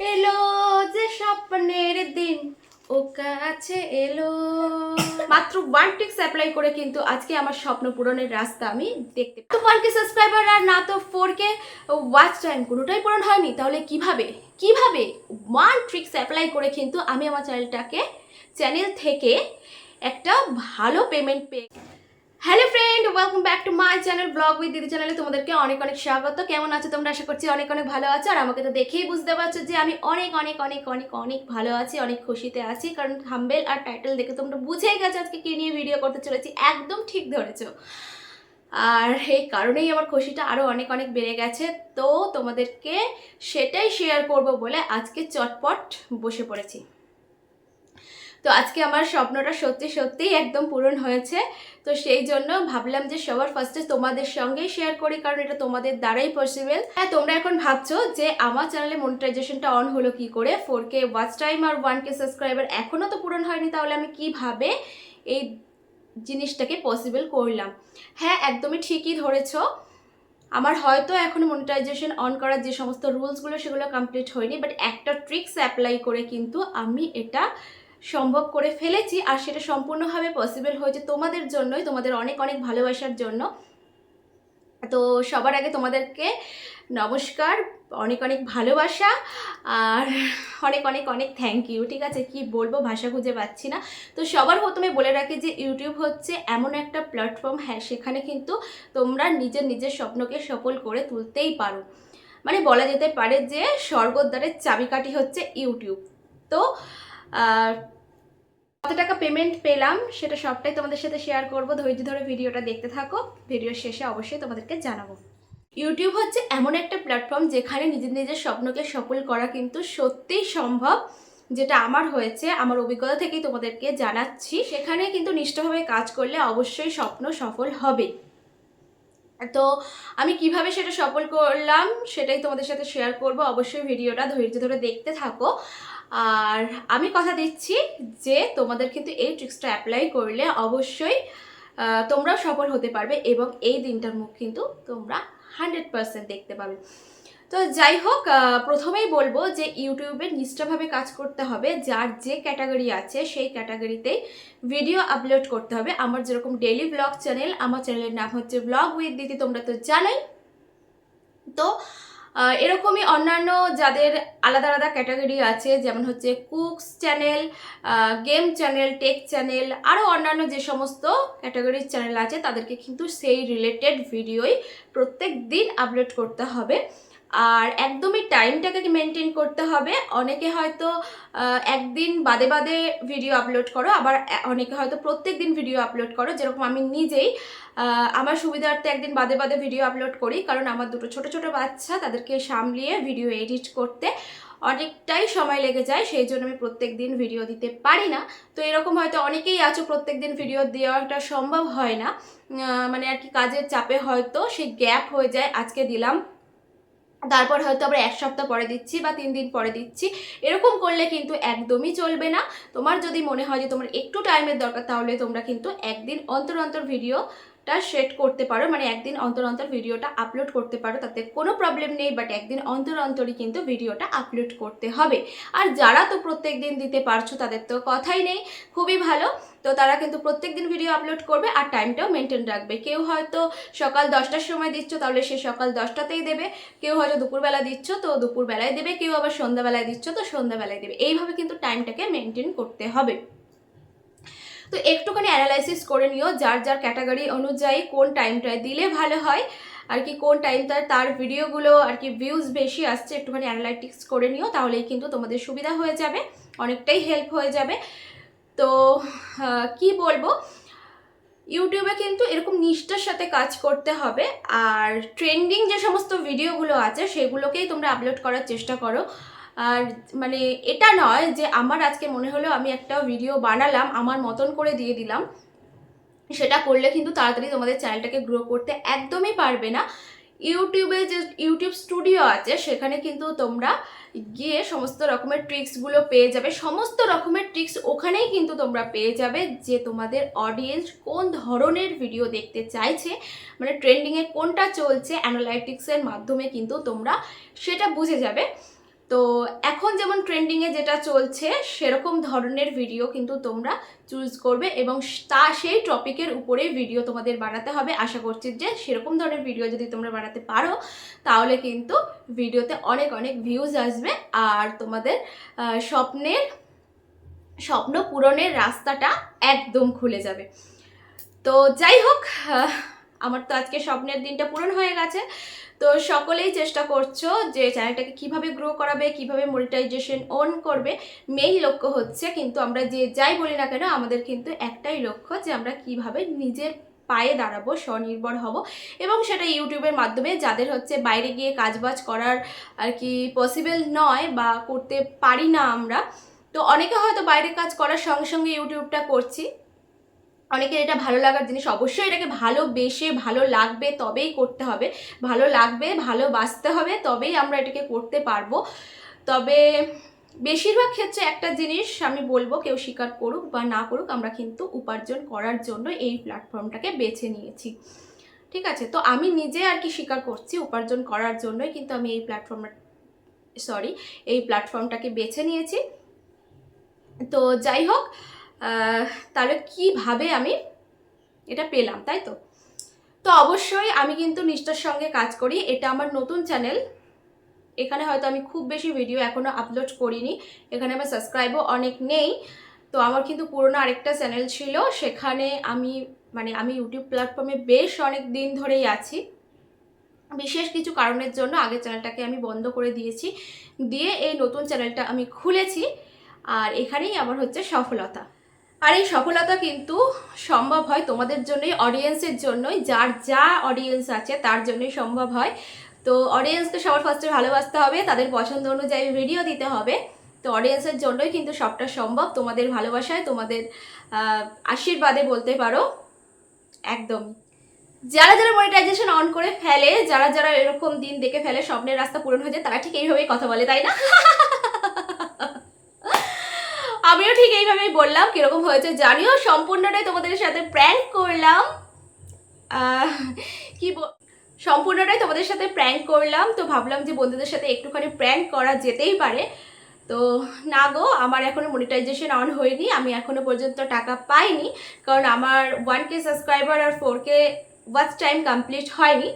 এলো যে স্বপ্নের দিন। ও কাছে এলো। মাত্র ওয়ান টিক্স অ্যাপ্লাই করে কিন্তু আজকে আমার স্বপ্ন পূরণের রাস্তা আমি দেখতে তো ওয়ান কে সাবস্ক্রাইবার আর না তো ফোর কে ওয়াচ টাইম কোনোটাই পূরণ হয়নি। তাহলে কীভাবে? কীভাবে? ওয়ান ট্রিক্স অ্যাপ্লাই করে কিন্তু আমি আমার চ্যানেলটাকে চ্যানেল থেকে একটা ভালো পেমেন্ট পেয়ে hello friend welcome back to my channel vlog with দিদি চ্যানেলে তোমাদেরকে অনেক অনেক স্বাগত। কেমন আছো তোমরা? আশা করছি অনেক অনেক ভালো আছো। আর আমাকে তো দেখেই বুঝতে পারছ যে আমি অনেক অনেক অনেক অনেক অনেক ভালো আছি, অনেক খুশিতে আছি। কারণ থাম্বেল আর টাইটেল দেখে তোমরা বুঝেই গেছো আজকে কী নিয়ে ভিডিও করতে চলেছি। একদম ঠিক ধরেছো। আর এই কারণেই আমার খুশিটা আরও অনেক অনেক বেড়ে গেছে। তো তোমাদেরকে সেটাই শেয়ার করব বলে আজকে চটপট বসে পড়েছি। তো আজকে আমার স্বপ্নটা সত্যি সত্যিই একদম পূরণ হয়েছে। তো সেই জন্য ভাবলাম যে সবার ফার্স্টে তোমাদের সঙ্গেই শেয়ার করি, কারণ এটা তোমাদের দ্বারাই পসিবল হ্যাঁ তোমরা এখন ভাবছ যে আমার চ্যানেলে মনিটাইজেশনটা অন হলো কি করে? ফোর কে ওয়াচ টাইম আর ওয়ান কে সাবস্ক্রাইবার এখনও তো পূরণ হয়নি, তাহলে আমি কীভাবে এই জিনিসটাকে পসিবল করলাম? হ্যাঁ একদমই ঠিকই ধরেছো। আমার হয়তো এখন মনিটাইজেশন অন করার যে সমস্ত রুলসগুলো সেগুলো কমপ্লিট হয়নি বাট একটা ট্রিক্স অ্যাপ্লাই করে কিন্তু আমি এটা সম্ভব করে ফেলেছি আর সেটা সম্পূর্ণভাবে পসিবল হয়েছে তোমাদের জন্যই, তোমাদের অনেক অনেক ভালোবাসার জন্য। তো সবার আগে তোমাদেরকে নমস্কার, অনেক অনেক ভালোবাসা আর অনেক অনেক অনেক থ্যাংক ইউ ঠিক আছে? কি বলব, ভাষা খুঁজে পাচ্ছি না। তো সবার প্রথমে বলে রাখি যে ইউটিউব হচ্ছে এমন একটা প্ল্যাটফর্ম হ্যাঁ সেখানে কিন্তু তোমরা নিজের নিজের স্বপ্নকে সফল করে তুলতেই পারো। মানে বলা যেতে পারে যে স্বর্গদ্বারের চাবিকাঠি হচ্ছে ইউটিউব তো কত টাকা পেমেন্ট পেলাম সেটা সবটাই তোমাদের সাথে শেয়ার করব। ধৈর্য ধরে ভিডিওটা দেখতে থাকো। ভিডিওর শেষে অবশ্যই তোমাদেরকে জানাব। ইউটিউব হচ্ছে এমন একটা প্ল্যাটফর্ম যেখানে নিজের নিজের স্বপ্নকে সফল করা কিন্তু সত্যিই সম্ভব, যেটা আমার হয়েছে, আমার অভিজ্ঞতা থেকেই তোমাদেরকে জানাচ্ছি। সেখানে কিন্তু নিষ্ঠভাবে কাজ করলে অবশ্যই স্বপ্ন সফল হবে। তো আমি কীভাবে সেটা সফল করলাম সেটাই তোমাদের সাথে শেয়ার করব। অবশ্যই ভিডিওটা ধৈর্য ধরে দেখতে থাকো। আর আমি কথা দিচ্ছি যে তোমাদের কিন্তু এই ট্রিক্সটা অ্যাপ্লাই করলে অবশ্যই তোমরাও সফল হতে পারবে এবং এই দিনটার মুখ কিন্তু তোমরা হান্ড্রেড পারসেন্ট দেখতে পাবে। তো যাই হোক প্রথমেই বলব যে ইউটিউবে নিষ্ঠাভাবে কাজ করতে হবে, যার যে ক্যাটাগরি আছে সেই ক্যাটাগরিতেই ভিডিও আপলোড করতে হবে। আমার যেরকম ডেলি ব্লগ চ্যানেল আমার চ্যানেলের নাম হচ্ছে ব্লগ উইথ দিদি, তোমরা তো জানোই। তো এরকমই অন্যান্য যাদের আলাদা আলাদা ক্যাটাগরি আছে, যেমন হচ্ছে cooks channel game channel, tech channel আরও অন্যান্য যে সমস্ত ক্যাটাগরির চ্যানেল আছে, তাদেরকে কিন্তু সেই রিলেটেড ভিডিওই প্রত্যেক দিন আপলোড করতে হবে। আর একদমই টাইমটাকে মেনটেন করতে হবে? অনেকে হয়তো একদিন বাদে বাদে ভিডিও আপলোড করো, আবার অনেকে হয়তো প্রত্যেক দিন ভিডিও আপলোড করো। যেরকম আমি নিজেই আমার সুবিধার্থে একদিন বাদে বাদে ভিডিও আপলোড করি, কারণ আমার দুটো ছোট ছোট বাচ্চা, তাদেরকে সামলিয়ে ভিডিও এডিট করতে অনেকটাই সময় লেগে যায়, সেই জন্য আমি প্রত্যেক দিন ভিডিও দিতে পারি না। তো এরকম হয়তো অনেকেই আছো প্রত্যেক দিন ভিডিও দেওয়াটা সম্ভব হয় না। মানে আর কি কাজের চাপে হয়তো সেই গ্যাপ হয়ে যায়, আজকে দিলাম তারপর হয়তো আবার এক সপ্তাহ পরে দিচ্ছি বা তিন দিন পরে দিচ্ছি। এরকম করলে কিন্তু একদমই চলবে না। তোমার যদি মনে হয় যে তোমার একটু টাইমের দরকার, তাহলে তোমরা কিন্তু একদিন অন্তর অন্তর ভিডিওটা সেট করতে পারো। মানে একদিন অন্তর অন্তর ভিডিওটা আপলোড করতে পারো, তাতে কোনো প্রবলেম নেই বাট একদিন অন্তর অন্তরই কিন্তু ভিডিওটা আপলোড করতে হবে। আর যারা তো প্রত্যেক দিন দিতে পারছ, তাদের তো কথাই নেই, খুবই ভালো। তো তারা কিন্তু প্রত্যেক দিন ভিডিও আপলোড করবে আর টাইমটাও মেনটেন রাখবে। কেউ হয়তো সকাল দশটার সময় দিচ্ছ, তাহলে সে সকাল দশটাতেই দেবে। কেউ হয়তো দুপুরবেলা দিচ্ছ, তো দুপুরবেলায় দেবে। কেউ আবার সন্ধ্যাবেলায় দিচ্ছ, তো সন্ধ্যাবেলায় দেবে। এইভাবে কিন্তু টাইমটাকে মেনটেন করতে হবে। তো একটুখানি অ্যানালাইসিস করে নিও, যার যার ক্যাটাগরি অনুযায়ী কোন টাইমটায় দিলে ভালো হয়, আর কি কোন টাইমটায় তার ভিডিওগুলো আর কি ভিউজ বেশি আসছে, একটুখানি অ্যানালাইটিক্স করে নিও, তাহলেই কিন্তু তোমাদের সুবিধা হয়ে যাবে, অনেকটাই হেল্প হয়ে যাবে। তো কি বলব? ইউটিউবে কিন্তু এরকম নিষ্ঠার সাথে কাজ করতে হবে, আর ট্রেন্ডিং যে সমস্ত ভিডিওগুলো আছে, সেগুলোকেই তোমরা আপলোড করার চেষ্টা করো। আর মানে এটা নয় যে আমার আজকে মনে হলো আমি একটা ভিডিও বানালাম, আমার মতন করে দিয়ে দিলাম। সেটা করলে কিন্তু তাড়াতাড়ি তোমাদের চ্যানেলটাকে গ্রো করতে একদমই পারবে না। ইউটিউবে যে ইউটিউব স্টুডিও আছে, সেখানে কিন্তু তোমরা গিয়ে সমস্ত রকমের ট্রিক্সগুলো পেয়ে যাবে। সমস্ত রকমের ট্রিক্স ওখানেই কিন্তু তোমরা পেয়ে যাবে যে তোমাদের অডিয়েন্স কোন ধরনের ভিডিও দেখতে চাইছে মানে ট্রেন্ডিংয়ে কোনটা চলছে অ্যানালাইটিক্সের মাধ্যমে কিন্তু তোমরা সেটা বুঝে যাবে। তো এখন যেমন ট্রেন্ডিংয়ে যেটা চলছে, সেরকম ধরনের ভিডিও কিন্তু তোমরা চুজ করবে এবং তা সেই টপিকের উপরে ভিডিও তোমাদের বানাতে হবে। আশা করছি যে সেরকম ধরনের ভিডিও যদি তোমরা বানাতে পারো, তাহলে কিন্তু ভিডিওতে অনেক অনেক ভিউজ আসবে। আর তোমাদের স্বপ্নের, স্বপ্ন পূরণের রাস্তাটা একদম খুলে যাবে। তো যাই হোক আমার তো আজকে স্বপ্নের দিনটা পূরণ হয়ে গেছে। তো সকলেই চেষ্টা করছ যে চ্যানেলটাকে কীভাবে গ্রো করাবে, কীভাবে মনিটাইজেশন অন করবে মেইন লক্ষ্য হচ্ছে কিন্তু আমরা যে যাই বলি না কেন, আমাদের কিন্তু একটাই লক্ষ্য যে আমরা কীভাবে নিজের পায়ে দাঁড়াবো, স্বনির্ভর হব এবং সেটা ইউটিউবের মাধ্যমে যাদের হচ্ছে বাইরে গিয়ে কাজবাজ করার আর কি পসিবল নয় বা করতে পারি না আমরা। তো অনেকে হয়তো বাইরে কাজ করার সঙ্গে সঙ্গে ইউটিউবটা করছি। অনেকের এটা ভালো লাগার জিনিস। অবশ্যই এটাকে ভালোবেসে, ভালো লাগবে তবেই করতে হবে। ভালো লাগবে, ভালোবাসতে হবে তবেই আমরা এটাকে করতে পারব। তবে বেশিরভাগ ক্ষেত্রে একটা জিনিস আমি বলব, কেউ স্বীকার করুক বা না করুক, আমরা কিন্তু উপার্জন করার জন্য এই প্ল্যাটফর্মটাকে বেছে নিয়েছি। ঠিক আছে? তো আমি নিজে আর কি স্বীকার করছি উপার্জন করার জন্যই, কিন্তু আমি এই প্ল্যাটফর্ম সরি এই প্ল্যাটফর্মটাকে বেছে নিয়েছি। তো যাই হোক তাহলে কীভাবে আমি এটা পেলাম, তাই তো? তো অবশ্যই আমি কিন্তু নিষ্ঠার সঙ্গে কাজ করি। এটা আমার নতুন চ্যানেল। এখানে হয়তো আমি খুব বেশি ভিডিও এখনও আপলোড করিনি। এখানে আমার সাবস্ক্রাইবও অনেক নেই। তো আমার কিন্তু পুরনো আরেকটা চ্যানেল ছিল। সেখানে আমি মানে আমি ইউটিউব প্ল্যাটফর্মে বেশ অনেক দিন ধরেই আছি। বিশেষ কিছু কারণের জন্য আগের চ্যানেলটাকে আমি বন্ধ করে দিয়েছি। দিয়ে এই নতুন চ্যানেলটা আমি খুলেছি। আর এখানেই আমার হচ্ছে সফলতা। আর এই সফলতা কিন্তু সম্ভব হয় তোমাদের জন্যই অডিয়েন্সের জন্যই। যার যা অডিয়েন্স আছে, তার জন্যই সম্ভব হয়। তো অডিয়েন্সকে সবার ফার্স্টে ভালোবাসতে হবে, তাদের পছন্দ অনুযায়ী ভিডিও দিতে হবে। তো অডিয়েন্সের জন্যই কিন্তু সবটা সম্ভব। তোমাদের ভালোবাসায়, তোমাদের আশীর্বাদে বলতে পারো। একদম। যারা যারা মনিটাইজেশন অন করে ফেলে, যারা যারা এরকম দিন দেখে ফেলে, স্বপ্নের রাস্তা পূরণ হয়ে যায় তারা ঠিক এইভাবেই কথা বলে, তাই না? ঠিক এইভাবেই বললাম, কীরকম হয়েছে জানিও। সম্পূর্ণটাই তোমাদের সাথে প্র্যাঙ্ক করলাম। কি সম্পূর্ণটাই তোমাদের সাথে প্র্যাঙ্ক করলাম। তো ভাবলাম যে বন্ধুদের সাথে একটুখানি প্র্যাঙ্ক করা যেতেই পারে। তো না গো, আমার এখনও মনিটাইজেশন অন হয়নি। আমি এখনও পর্যন্ত টাকা পাইনি। কারণ আমার ওয়ান কে সাবস্ক্রাইবার আর four K watch time complete হয়নি।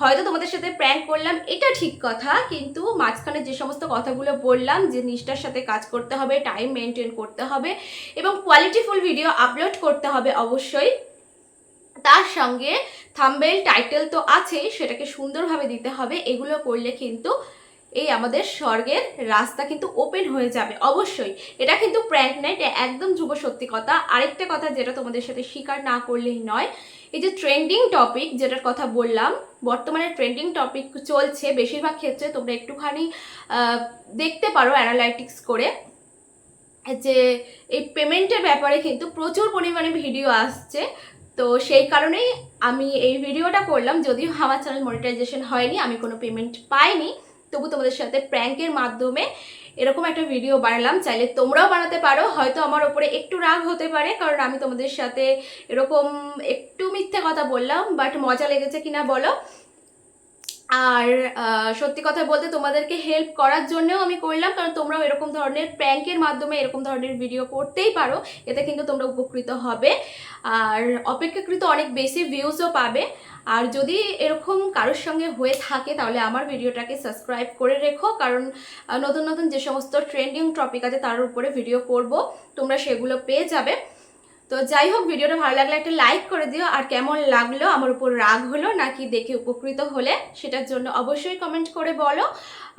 হয়তো তোমাদের সাথে প্র্যাঙ্ক করলাম, এটা ঠিক কথা, কিন্তু মাঝখানে যে সমস্ত কথাগুলো বললাম, যে নিষ্ঠার সাথে কাজ করতে হবে টাইম মেনটেন করতে হবে, এবং কোয়ালিটিফুল ভিডিও আপলোড করতে হবে অবশ্যই। তার সঙ্গে থাম্বেল টাইটেল তো আছেই সেটাকে সুন্দরভাবে দিতে হবে, এগুলো করলে কিন্তু এই আমাদের স্বর্গের রাস্তা কিন্তু ওপেন হয়ে যাবে, অবশ্যই। এটা কিন্তু প্র্যাঙ্ক নয়, এটা একদম যুব সত্যি কথা। আরেকটা কথা যেটা তোমাদের সাথে স্বীকার না করলেই নয় এই যে ট্রেন্ডিং টপিক যেটার কথা বললাম, বর্তমানে ট্রেন্ডিং টপিক চলছে, বেশিরভাগ ক্ষেত্রে তোমরা একটুখানি দেখতে পারো অ্যানালাইটিক্স করে, যে এই পেমেন্টের ব্যাপারে কিন্তু প্রচুর পরিমাণে ভিডিও আসছে। তো সেই কারণেই আমি এই ভিডিওটা করলাম, যদিও আমার চ্যানেল মনিটাইজেশন হয়নি, আমি কোনো পেমেন্ট পাইনি, তবু তোমাদের সাথে প্র্যাঙ্কের মাধ্যমে এরকম একটা ভিডিও বানালাম। চাইলে তোমরাও বানাতে পারো। হয়তো আমার ওপরে একটু রাগ হতে পারে, কারণ আমি তোমাদের সাথে এরকম একটু মিথ্যে কথা বললাম বাট মজা লেগেছে কিনা বলো। আর সত্যি কথা বলতে তোমাদেরকে হেল্প করার জন্যও আমি করলাম, কারণ তোমরাও এরকম ধরনের প্র্যাঙ্কের মাধ্যমে এরকম ধরনের ভিডিও করতেই পারো, এতে কিন্তু তোমরা উপকৃত হবে। আর অপেক্ষাকৃত অনেক বেশি ভিউজও পাবে। আর যদি এরকম কারোর সঙ্গে হয়ে থাকে, তাহলে আমার ভিডিওটাকে সাবস্ক্রাইব করে রেখো, কারণ নতুন নতুন যে সমস্ত ট্রেন্ডিং টপিক আছে, তার উপরে ভিডিও করব, তোমরা সেগুলো পেয়ে যাবে। তো যাই হোক, ভিডিওটা ভালো লাগলে একটা লাইক করে দিও। আর কেমন লাগল, আমার উপর রাগ হলো নাকি দেখে উপকৃত হলে সেটার জন্য অবশ্যই কমেন্ট করে বলো।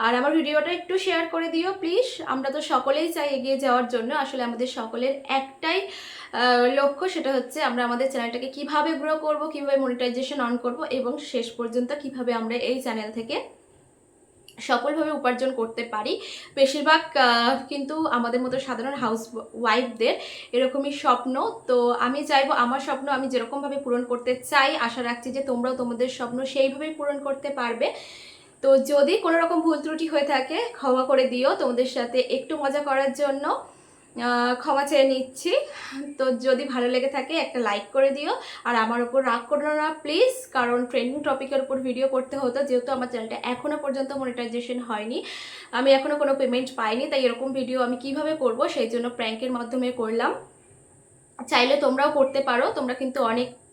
আর আমার ভিডিওটা একটু শেয়ার করে দিও প্লিজ আমরা তো সকলেই চাই এগিয়ে যাওয়ার জন্য। আসলে আমাদের সকলের একটাই লক্ষ্য সেটা হচ্ছে আমরা আমাদের চ্যানেলটাকে কীভাবে গ্রো করব, কীভাবে মনিটাইজেশন অন করব এবং শেষ পর্যন্ত কীভাবে আমরা এই চ্যানেল থেকে সফলভাবে উপার্জন করতে পারি। বেশিরভাগ কিন্তু আমাদের মতো সাধারণ হাউস ওয়াইফদের এরকমই স্বপ্ন। তো আমি চাইব আমার স্বপ্ন আমি যেরকমভাবে পূরণ করতে চাই, আশা রাখছি যে তোমরাও তোমাদের স্বপ্ন সেইভাবেই পূরণ করতে পারবে। তো যদি কোনো রকম ভুল ত্রুটি হয়ে থাকে, ক্ষমা করে দিও তোমাদের সাথে একটু মজা করার জন্য। ক্ষমা চেয়ে নিচ্ছি। তো যদি ভালো লেগে থাকে, একটা লাইক করে দিও। আর আমার ওপর রাগ করো না প্লিজ কারণ ট্রেন্ডিং টপিকের উপর ভিডিও করতে হতো, যেহেতু আমার চ্যানেলটা এখনও পর্যন্ত মনিটাইজেশন হয়নি। আমি এখনও কোনো পেমেন্ট পাইনি, তাই এরকম ভিডিও আমি কীভাবে করব, সেই জন্য প্র্যাঙ্কের মাধ্যমে করলাম। চাইলে তোমরাও করতে পারো, তোমরা কিন্তু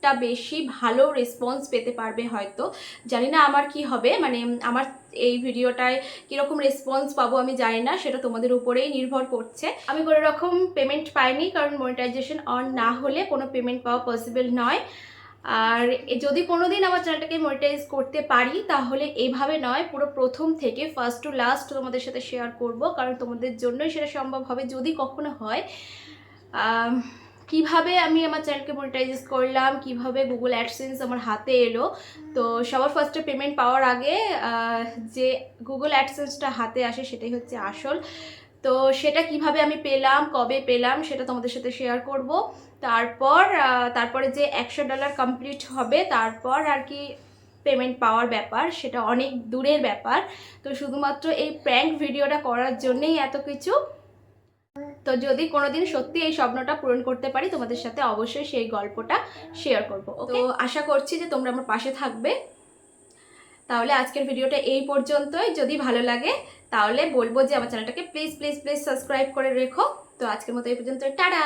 অনেকটা বেশি ভালো রেসপন্স পেতে পারবে হয়তো। জানি না আমার কি হবে মানে আমার এই ভিডিওটায় কীরকম রেসপন্স পাবো আমি জানি না, সেটা তোমাদের উপরেই নির্ভর করছে। আমি কোনো রকম পেমেন্ট পাইনি, কারণ মনিটাইজেশন অন না হলে কোনো পেমেন্ট পাওয়া পসিবল নয়। আর যদি কোনো দিন আমার চ্যানেলটাকে মনিটাইজ করতে পারি, তাহলে এইভাবে নয়, পুরো প্রথম থেকে ফার্স্ট টু লাস্ট তোমাদের সাথে শেয়ার করব, কারণ তোমাদের জন্যই সেটা সম্ভব হবে। যদি কখনো হয় কীভাবে আমি আমার চ্যানেলকে মনিটাইজ করলাম, কীভাবে গুগল অ্যাডসেন্স আমার হাতে এলো, তো সবার ফার্স্টে পেমেন্ট পাওয়ার আগে যে গুগল অ্যাডসেন্সটা হাতে আসে সেটাই হচ্ছে আসল। তো সেটা কীভাবে আমি পেলাম, কবে পেলাম, সেটা তোমাদের সাথে শেয়ার করব। তারপর তারপরে যে একশো ডলার কমপ্লিট হবে, তারপর আর কি পেমেন্ট পাওয়ার ব্যাপার, সেটা অনেক দূরের ব্যাপার। তো শুধুমাত্র এই প্র্যাঙ্ক ভিডিওটা করার জন্যেই এত কিছু। তো যদি কোনোদিন সত্যি এই স্বপ্নটা পূরণ করতে পারি তোমাদের সাথে অবশ্যই সেই গল্পটা শেয়ার করব তো আশা করছি যে তোমরা আমার পাশে থাকবে। তাহলে আজকের ভিডিওটা এই পর্যন্তই। যদি ভালো লাগে তাহলে বলব যে আমার চ্যানেলটাকে প্লিজ প্লিজ প্লিজ সাবস্ক্রাইব করে রেখো। তো আজকের মতো এই পর্যন্ত টাটা!